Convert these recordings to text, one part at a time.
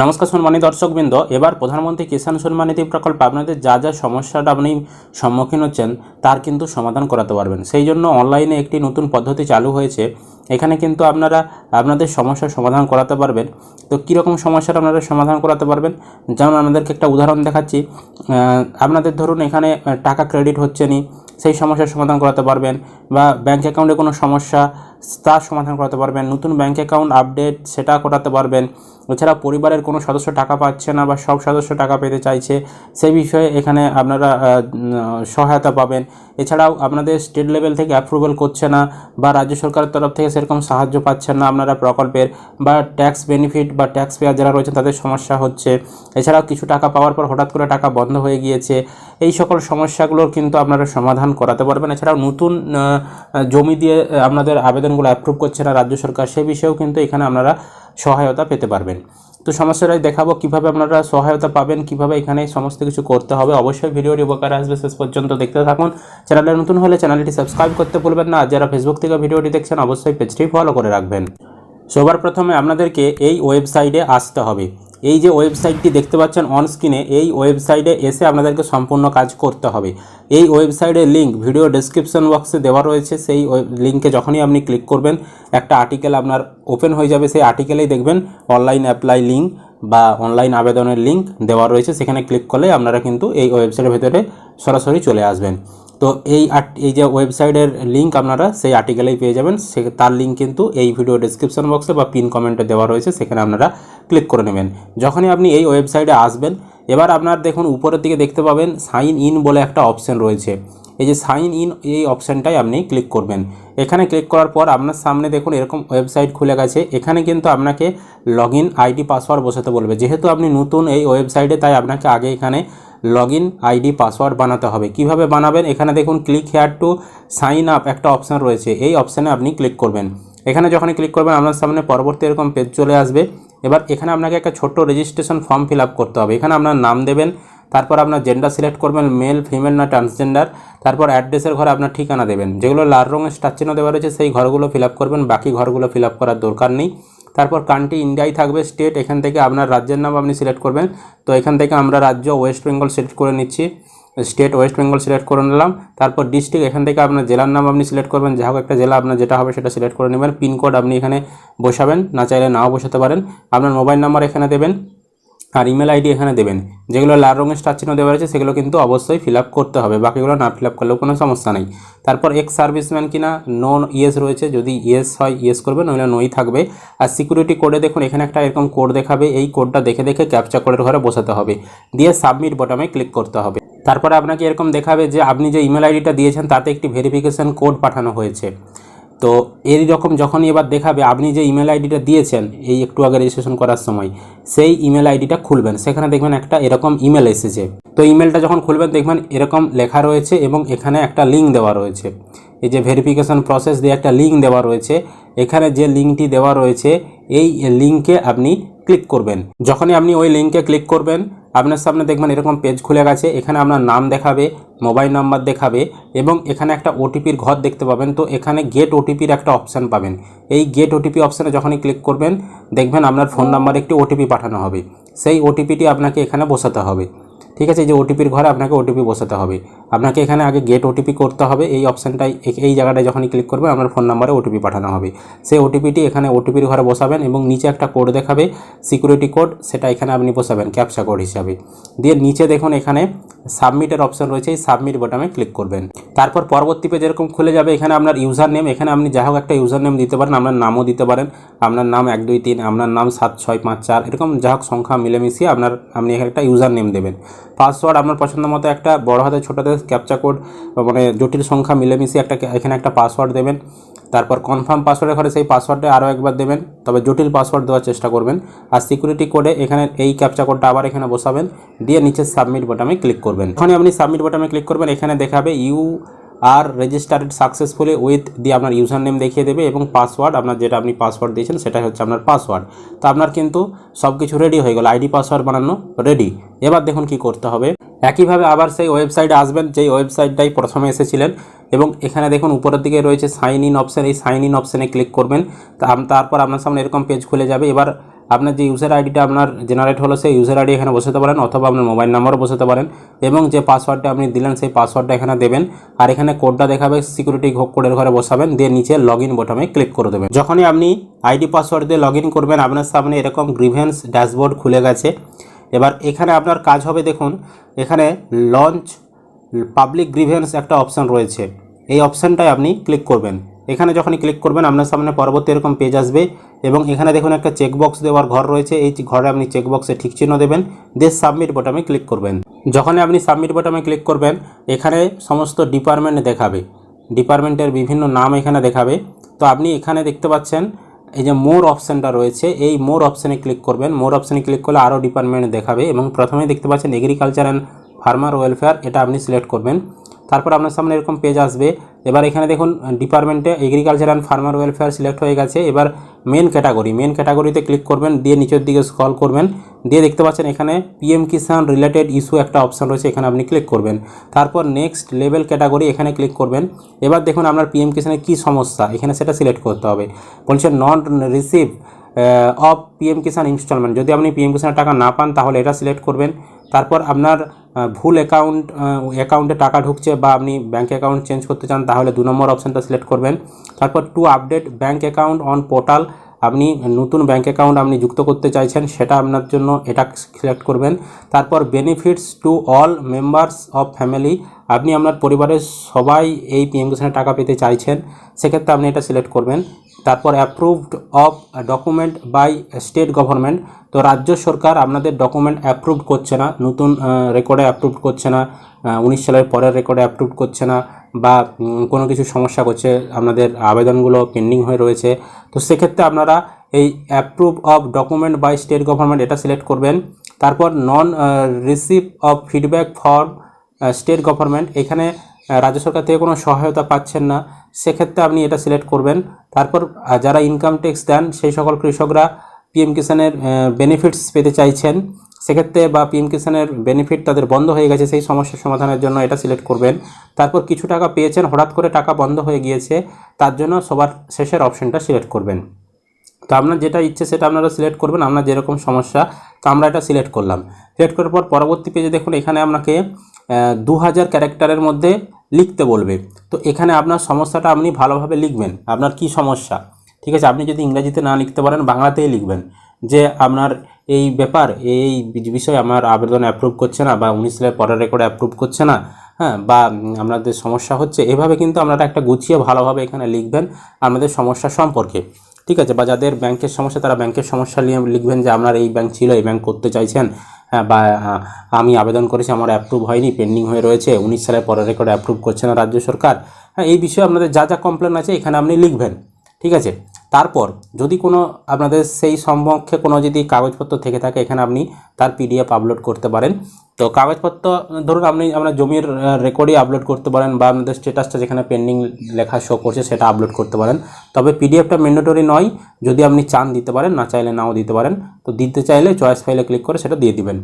নমস্কার সম্মানী দর্শকবৃন্দ, এবার প্রধানমন্ত্রী কিষাণ সম্মানিধি প্রকল্প আপনাদের যা যা সমস্যাটা আপনি সম্মুখীন হচ্ছেন, তার কিন্তু সমাধান করাতে পারবেন। সেই জন্য অনলাইনে একটি নতুন পদ্ধতি চালু হয়েছে, এখানে কিন্তু আপনারা আপনাদের সমস্যার সমাধান করাতে পারবেন। তো কীরকম সমস্যার আপনারা সমাধান করাতে পারবেন? যেমন আপনাদেরকে একটা উদাহরণ দেখাচ্ছি আপনাদের ধরুন এখানে টাকা ক্রেডিট হচ্ছে নি, সেই সমস্যার সমাধান করাতে পারবেন বা ব্যাঙ্ক অ্যাকাউন্টে কোনো সমস্যা, তার সমাধান করাতে পারবেন। নতুন ব্যাঙ্ক অ্যাকাউন্ট আপডেট, সেটা করাতে পারবেন। এছাড়া পরিবারের কোনো সদস্য টাকা পাচ্ছে না বা সব সদস্য টাকা পেতে চাইছে সেই বিষয়ে এখানে আপনারা সহায়তা পাবেন। এছাড়াও আপনাদের স্টেট লেভেল থেকে অ্যাপ্রুভাল করছে না বা রাজ্য সরকারের তরফ থেকে সেরকম সাহায্য পাচ্ছেন না আপনারা প্রকল্পের বা ট্যাক্স বেনিফিট বা ট্যাক্স পেয়ার যারা রয়েছেন তাদের সমস্যা হচ্ছে। এছাড়াও কিছু টাকা পাওয়ার পর হঠাৎ করে টাকা বন্ধ হয়ে গিয়েছে। এই সকল সমস্যাগুলোর কিন্তু আপনারা সমাধান করাতে পারবেন। এছাড়াও নতুন জমি দিয়ে আপনাদের আবেদনগুলো অ্যাপ্রুভ করছে না রাজ্য সরকার, সে বিষয়েও কিন্তু এখানে আপনারা সহায়তা পেতে পারবেন। তো সমস্যাটাই দেখাবো, কীভাবে আপনারা সহায়তা পাবেন, কীভাবে এখানে সমস্ত কিছু করতে হবে। অবশ্যই ভিডিওটি উপকার আসবে, শেষ পর্যন্ত দেখতে থাকুন। চ্যানেলে নতুন হলে চ্যানেলটি সাবস্ক্রাইব করতে ভুলবেন না যারা ফেসবুক থেকে ভিডিওটি দেখছেন, অবশ্যই পেজটি ফলো করে রাখবেন। সবার প্রথমে আপনাদেরকে এই ওয়েবসাইটে আসতে হবে। এই যে ওয়েবসাইটটি দেখতে পাচ্ছেন অন স্ক্রিনে এই ওয়েবসাইটে এসে আপনাদেরকে সম্পূর্ণ কাজ করতে হবে। এই ওয়েবসাইটের লিঙ্ক ভিডিও ডেসক্রিপশন বক্সে দেওয়া রয়েছে, সেই লিঙ্কে যখনই আপনি ক্লিক করবেন, একটা আর্টিকেল আপনার ওপেন হয়ে যাবে, সেই আর্টিকেলেই দেখবেন অনলাইন অ্যাপ্লাই লিঙ্ক বা অনলাইন আবেদনের লিঙ্ক দেওয়া রয়েছে, সেখানে ক্লিক করলে আপনারা কিন্তু এই ওয়েবসাইটের ভেতরে সরাসরি চলে আসবেন। তো এই এই যে ওয়েবসাইটের লিঙ্ক আপনারা সেই আর্টিকেলেই পেয়ে যাবেন। সে, তার লিঙ্ক কিন্তু এই ভিডিও ডেসক্রিপশন বক্সে বা পিন কমেন্টে দেওয়া রয়েছে, সেখানে আপনারা ক্লিক করে নেবেন। যখনই আপনি এই ওয়েবসাইটে আসবেন, এবার আপনার দেখুন উপরের দিকে দেখতে পাবেন সাইন ইন বলে একটা অপশন রয়েছে। এই যে সাইন ইন এই অপশানটাই আপনি ক্লিক করবেন। এখানে ক্লিক করার পর আপনার সামনে দেখুন এরকম ওয়েবসাইট খুলে গেছে। এখানে কিন্তু আপনাকে লগ আইডি পাসওয়ার্ড বসাতে বলবে। যেহেতু আপনি নতুন এই ওয়েবসাইটে তাই আপনাকে আগে এখানে লগ আইডি পাসওয়ার্ড বানাতে হবে। কীভাবে বানাবেন? এখানে দেখুন click here to sign up একটা অপশান রয়েছে। এই অপশানে আপনি ক্লিক করবেন। এখানে যখনই ক্লিক করবেন, আপনার সামনে পরবর্তী এরকম পেজ চলে আসবে। এবার এখানে আপনাকে একটা ছোট্ট রেজিস্ট্রেশন ফর্ম ফিল করতে হবে। এখানে আপনার নাম দেবেন, তারপর আপনার জেন্ডার সিলেক্ট করবেন মেল ফিমেল না ট্রান্সজেন্ডার তারপর অ্যাড্রেসের ঘরে আপনার ঠিকানা দেবেন। যেগুলো লাল রঙের স্টার চিহ্ন দেওয়া রয়েছে, সেই ঘরগুলো ফিল করবেন। বাকি ঘরগুলো ফিল করার দরকার নেই। তারপর কান্ট্রি ইন্ডিয়াই থাকবে স্টেট এখান থেকে আপনার রাজ্যের নাম আপনি সিলেক্ট করবেন। তো এখান থেকে আমরা রাজ্য ওয়েস্ট বেঙ্গল সিলেক্ট করে নিচ্ছি। স্টেট ওয়েস্ট বেঙ্গল সিলেক্ট করে নিলাম। তারপর ডিস্ট্রিক্ট এখান থেকে আপনার জেলার নাম আপনি সিলেক্ট করবেন। যা হোক একটা জেলা আপনার যেটা হবে সেটা সিলেক্ট করে নেবেন। পিনকোড আপনি এখানে বসাবেন। না চাইলে নাও বসাতে পারেন। আপনার মোবাইল নাম্বার এখানে দেবেন। আর ইমেল আইডি এখানে দেবেন। যেগুলো লাল রঙের স্টার চিহ্ন দেওয়া রয়েছে, সেগুলো কিন্তু অবশ্যই ফিল করতে হবে। বাকিগুলো না ফিল আপ করলেও কোনো সমস্যা নেই। তারপর এক্স সার্ভিসম্যান কিনা নন ইয়েস রয়েছে। যদি ইয়েস হয় ইয়েস করবেন, নইলে নই থাকবে। আর সিকিউরিটি কোডে দেখুন, এখানে একটা এরকম কোড দেখাবে। এই কোডটা দেখে দেখে ক্যাপচা কোডের ঘরে বসাতে হবে। দিয়ে সাবমিট বটমে ক্লিক করতে হবে। তারপরে আপনাকে এরকম দেখাবে যে, আপনি যে ইমেল আইডিটা দিয়েছেন, তাতে একটি ভেরিফিকেশন কোড পাঠানো হয়েছে। তো এই রকম যখনই এবার দেখাবে, আপনি যে ইমেল আইডিটা দিয়েছেন এই একটু আগে রেজিস্ট্রেশন করার সময়, সেই ইমেল আইডিটা খুলবেন। সেখানে দেখবেন একটা এরকম ইমেল এসেছে। তো ইমেলটা যখন খুলবেন, দেখবেন এরকম লেখা রয়েছে এবং এখানে একটা লিঙ্ক দেওয়া রয়েছে। এই যে ভেরিফিকেশন প্রসেস দিয়ে একটা লিঙ্ক দেওয়া রয়েছে। এখানে যে লিঙ্কটি দেওয়া রয়েছে, এই লিঙ্কে আপনি ক্লিক করবেন। যখনই আপনি ওই লিঙ্কে ক্লিক করবেন আপনার সামনে দেখবেন এরকম পেজ খুলে গেছে। এখানে আপনার নাম দেখাবে মোবাইল নাম্বার দেখাবে এবং এখানে একটা ওটিপির ঘর দেখতে পাবেন। তো এখানে গেট ওটিপির একটা অপশান পাবেন। এই গেট ওটিপি অপশানে যখনই ক্লিক করবেন, দেখবেন আপনার ফোন নাম্বারে একটি ওটিপি পাঠানো হবে। সেই ওটিপিটি আপনাকে এখানে বসাতে হবে। ঠিক আছে, এই যে ওটিপির ঘরে আপনাকে ওটিপি বসাতে হবে। আপনাকে এখানে আগে গেট ওটিপি করতে হবে, এই অপশানটাই এই জায়গাটায় যখনই ক্লিক করবেন আপনার ফোন নাম্বারে ওটিপি পাঠানো হবে। সেই ওটিপিটি এখানে ওটিপির ঘরে বসাবেন এবং নিচে একটা কোড দেখাবে সিকিউরিটি কোড সেটা এখানে আপনি বসাবেন ক্যাপচা কোড হিসাবে। দিয়ে নিচে দেখুন এখানে সাবমিটের অপশন রয়েছে, এই সাবমিট বাটনে ক্লিক করবেন। তারপর পরবর্তী পেজ এরকম খুলে যাবে, এখানে আপনার ইউজার নেম এখানে আপনি যা হোক একটা ইউজার নেম দিতে পারেন, আপনার নামও দিতে পারেন, আপনার নাম এক, দুই, তিন, আপনার নাম সাত, ছয়, পাঁচ, চার, এরকম যা হোক সংখ্যা মিলেমিশিয়ে আপনার, আপনি এখানে একটা ইউজার নেম দেবেন। পাসওয়ার্ড আপনার পছন্দ মতো একটা বড় হাতে, ছোটো হাতে ক্যাপচা কোড মানে জটিল সংখ্যা মিলেমিশে একটা এখানে একটা পাসওয়ার্ড দেবেন। তারপর কনফার্ম পাসওয়ার্ডের ঘরে সেই পাসওয়ার্ডটা আরও একবার দেবেন। তবে জটিল পাসওয়ার্ড দেওয়ার চেষ্টা করবেন। আর সিকিউরিটি কোডে এখানে এই ক্যাপচা কোডটা আবার এখানে বসাবেন। দিয়ে নিচে সাবমিট বাটনে ক্লিক করবেন। যখনই আপনি সাবমিট বাটনে ক্লিক করবেন, এখানে দেখাবে you are registered successfully with দিয়ে আপনার ইউজার নেম দেখিয়ে দেবে এবং পাসওয়ার্ড আপনার যেটা আপনি পাসওয়ার্ড দিয়েছেন সেটাই হচ্ছে আপনার পাসওয়ার্ড তো আপনার কিন্তু সব কিছু রেডি হয়ে গেল। আইডি পাসওয়ার্ড বানানো রেডি এবার দেখুন কি করতে হবে। একইভাবে আবার সেই ওয়েবসাইটে আসবেন, যেই ওয়েবসাইটটাই প্রথমে এসেছিলেন এবং এখানে দেখুন উপরের দিকে রয়েছে সাইন ইন অপশান এই সাইন ইন অপশানে ক্লিক করবেন। তারপর আপনার সামনে এরকম পেজ খুলে যাবে। এবার আপনার যে ইউজার আইডিটা আপনার জেনারেট হলো, সেই ইউজার আইডি এখানে বসাতে পারেন অথবা আপনার মোবাইল নাম্বারও বসাতে পারেন এবং যে পাসওয়ার্ডটা আপনি দিলেন, সেই পাসওয়ার্ডটা এখানে দেবেন। আর এখানে কোডটা দেখাবে সিকিউরিটি কোডের ঘরে বসাবেন, দিয়ে নিচে লগ ইন বোটামে ক্লিক করে দেবেন। যখনই আপনি আইডি পাসওয়ার্ড দিয়ে লগ করবেন, আপনার সামনে এরকম গ্রিভেন্স ড্যাশবোর্ড খুলে গেছে। এবার এখানে আপনার কাজ হবে, দেখুন, এখানে লঞ্চ পাবলিক গ্রিভেন্স একটা অপশান রয়েছে। এই অপশানটায় আপনি ক্লিক করবেন। এখানে যখনই ক্লিক করবেন, আপনার সামনে পরবর্তী এরকম পেজ আসবে। এবং এখানে দেখুন একটা চেকবক্স দেওয়ার ঘর রয়েছে। এই ঘরে আপনি চেকবক্সে ঠিক চিহ্ন দেবেন, দিয়ে সাবমিট বটামে ক্লিক করবেন। যখনই আপনি সাবমিট বটামে ক্লিক করবেন, এখানে সমস্ত ডিপার্টমেন্ট দেখাবে। ডিপার্টমেন্টের বিভিন্ন নাম এখানে দেখাবে। তো আপনি এখানে দেখতে পাচ্ছেন, এই যে মোর অপশানটা রয়েছে। এই মোর অপশানে ক্লিক করবেন। মোর অপশানে ক্লিক করলে আরও ডিপার্টমেন্ট দেখাবে এবং প্রথমেই দেখতে পাচ্ছেন এগ্রিকালচার অ্যান্ড ফার্মার ওয়েলফেয়ার এটা আপনি সিলেক্ট করবেন। তারপর আপনার সামনে এরকম পেজ আসবে। এবার এখানে দেখুন ডিপার্টমেন্টে agriculture and farmer welfare select হয়ে গেছে। এবার মেন ক্যাটাগরি মেন ক্যাটাগরিতে ক্লিক করবেন, দিয়ে নিচের দিকে স্ক্রল করবেন। দিয়ে দেখতে পাচ্ছেন এখানে পিএম কিষাণ রিলেটেড ইস্যু একটা অপশান রয়েছে, এখানে আপনি ক্লিক করবেন। তারপর নেক্সট লেভেল ক্যাটাগরি এখানে ক্লিক করবেন। এবার দেখুন আপনার পিএম কিষাণের কী সমস্যা, এখানে সেটা সিলেক্ট করতে হবে। বলছে non receive of PM Kisan installment যদি আপনি পিএম কিষাণের টাকা না পান, তাহলে এটা সিলেক্ট করবেন। তারপর আপনার ভুল অ্যাকাউন্ট অ্যাকাউন্টে টাকা ঢুকছে বা আপনি ব্যাঙ্ক অ্যাকাউন্ট চেঞ্জ করতে চান, তাহলে দু নম্বর অপশানটা সিলেক্ট করবেন। তারপর to update bank account on portal আপনি নতুন ব্যাঙ্ক অ্যাকাউন্ট আপনি যুক্ত করতে চাইছেন, সেটা আপনার জন্য এটা সিলেক্ট করবেন। তারপর benefits to all members of family আপনি আপনার পরিবারের সবাই এই পিএম কিষাণের টাকা পেতে চাইছেন, সেক্ষেত্রে আপনি এটা সিলেক্ট করবেন। তারপর approved of document by state government তো রাজ্য সরকার আপনাদের ডকুমেন্ট অ্যাপ্রুভ করছে না, নতুন রেকর্ডে অ্যাপ্রুভ করছে না উনিশ সালের পরের রেকর্ডে অ্যাপ্রুভ করছে না, বা কোনো কিছু সমস্যা করছে, আপনাদের আবেদনগুলো পেন্ডিং হয়ে রয়েছে। তো সেক্ষেত্রে আপনারা এই approve of document by state government এটা সিলেক্ট করবেন। তারপর non receive of feedback for state government এখানে রাজ্য সরকার থেকে কোনো সহায়তা পাচ্ছেন না, সেক্ষেত্রে আপনি এটা সিলেক্ট করবেন। তারপর যারা ইনকাম ট্যাক্স দেন, সেই সকল কৃষকরা পিএম কিষাণের বেনিফিটস পেতে চাইছেন। সেক্ষেত্রে বা পিএম কিষানের বেনিফিট তাদের বন্ধ হয়ে গেছে, সেই সমস্যার সমাধানের জন্য এটা সিলেক্ট করবেন। তারপর কিছু টাকা পেয়েছেন, হঠাৎ করে টাকা বন্ধ হয়ে গিয়েছে, তার জন্য সবার শেষের অপশনটা সিলেক্ট করবেন। তো আপনার যেটা ইচ্ছে সেটা আপনারা সিলেক্ট করবেন, আপনার যেরকম সমস্যা, তো আমরা এটা সিলেক্ট করলাম। সিলেক্ট করার পর পরবর্তী পেজে দেখুন, এখানে আপনাকে দু হাজার ক্যারেক্টারের মধ্যে লিখতে বলবে। তো এখানে আপনার সমস্যাটা আপনি ভালোভাবে লিখবেন, আপনার কি সমস্যা? ঠিক আছে, আপনি যদি ইংরাজিতে না লিখতে পারেন, বাংলাতেই লিখবেন। যে আপনার এই ব্যাপার, এই বিষয়ে আমার আবেদন অ্যাপ্রুভ করছে না, বা উনিশ সালের পরের রেকর্ড অ্যাপ্রুভ করছে না হ্যাঁ বা আপনাদের সমস্যা হচ্ছে, এভাবে কিন্তু আপনারা একটা গুছিয়ে ভালোভাবে এখানে লিখবেন আপনাদের সমস্যা সম্পর্কে। ঠিক আছে, বা যাদের ব্যাংকের সমস্যা, তারা ব্যাংকের সমস্যা নিয়ে লিখবেন যে আপনার এই ব্যাংক ছিল, এই ব্যাংক করতে চাইছেন বা আমি আবেদন করেছি, আমার অ্যাপ্রুভ হয়নি পেন্ডিং হয়ে রয়েছে, উনিশ সালের পরের রেকর্ড অ্যাপ্রুভ করছে না রাজ্য সরকার। হ্যাঁ এই বিষয়ে আপনাদের যা যা কমপ্লেন আছে, এখানে আপনি লিখবেন, ঠিক আছে? তারপর যদি কোনো আপনাদের সেই সম্পর্কে কোনো যদি কাগজপত্র থেকে থাকে, এখানে আপনি তার পিডিএফ আপলোড করতে পারেন। তো কাগজপত্র, ধরুন আপনি আপনার জমির রেকর্ডই আপলোড করতে পারেন বা আপনাদের স্ট্যাটাসটা যেখানে পেন্ডিং লেখা শো করছে, সেটা আপলোড করতে পারেন। তবে পিডিএফটা ম্যান্ডেটরি নয়, যদি আপনি চান দিতে পারেন, না চাইলে নাও দিতে পারেন। তো দিতে চাইলে চয়েস ফাইলে ক্লিক করে সেটা দিয়ে দিবেন।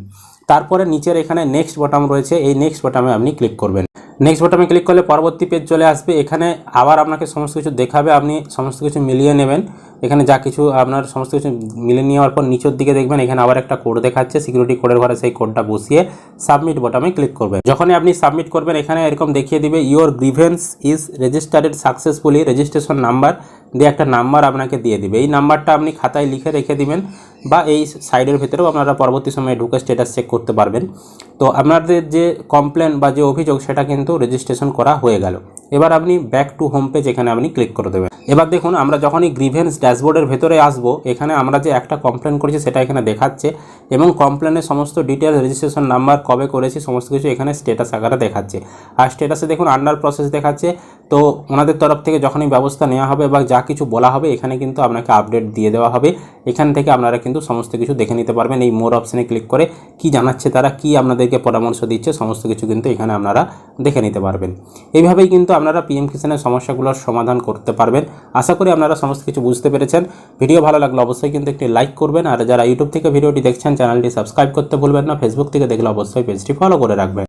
তারপরে নিচের এখানে নেক্সট বটাম রয়েছে, এই নেক্সট বটামে আপনি ক্লিক করবেন। নেক্সট বটামে ক্লিক করলে পরবর্তী পেজ চলে আসবে। এখানে আবার আপনাকে সমস্ত কিছু দেখাবে, আপনি সমস্ত কিছু মিলিয়ে নেবেন। এখানে যা কিছু আপনার সমস্ত কিছু মিলে নেওয়ার পর নিচের দিকে দেখবেন এখানে আবার একটা কোড দেখাচ্ছে সিকিউরিটি কোডের ঘরে সেই কোডটা বসিয়ে সাবমিট বটামে ক্লিক করবেন। যখনই আপনি সাবমিট করবেন, এখানে এরকম দেখিয়ে দিবে your grievance is registered successfully registration number দিয়ে একটা নাম্বার আপনাকে দিয়ে দিবে। এই নাম্বারটা আপনি খাতায় লিখে রেখে দিবেন বা এই সাইডের ভেতরেও আপনারা পরবর্তী সময়ে ঢুকে স্ট্যাটাস চেক করতে পারবেন। তো আপনাদের যে কমপ্লেন বা যে অভিযোগ, সেটা কিন্তু রেজিস্ট্রেশন করা হয়ে গেল। এবার আপনি ব্যাক টু হোম পেজ এখানে আপনি ক্লিক করে দেবেন। এবার দেখুন, আমরা যখনই গ্রিভেন্স ড্যাশবোর্ডের ভেতরে আসব, এখানে আমরা যে একটা কমপ্লেন করেছি সেটা এখানে দেখাচ্ছে এবং কমপ্লেনের সমস্ত ডিটেলস রেজিস্ট্রেশন নাম্বার কবে করেছি, সমস্ত কিছু এখানে স্ট্যাটাস আকারে দেখাচ্ছে। আর স্ট্যাটাসে দেখুন আন্ডার প্রসেস দেখাচ্ছে, তো ওনাদের তরফ থেকে যখনই ব্যবস্থা নেওয়া হবে বা যা কিছু বলা হবে, এখানে কিন্তু আপনাকে আপডেট দিয়ে দেওয়া হবে। এখান থেকে আপনারা কিন্তু সমস্ত কিছু দেখে নিতে পারবেন। এই মোর অপশানে ক্লিক করে কি জানাচ্ছে, তারা কি আপনাদেরকে পরামর্শ দিচ্ছে, সমস্ত কিছু কিন্তু এখানে আপনারা দেখে নিতে পারবেন। এইভাবেই কিন্তু আপনারা পিএম কিষানের সমস্যাগুলোর সমাধান করতে পারবেন। আশা করি আপনারা সমস্ত কিছু বুঝতে পেরেছেন। ভিডিও ভালো লাগলে অবশ্যই কিন্তু একটি লাইক করবেন। আর যারা ইউটিউব থেকে ভিডিওটি দেখছেন, চ্যানেলটি সাবস্ক্রাইব করতে ভুলবেন না। ফেসবুক থেকে দেখলে অবশ্যই পেজটি ফলো করে রাখবেন।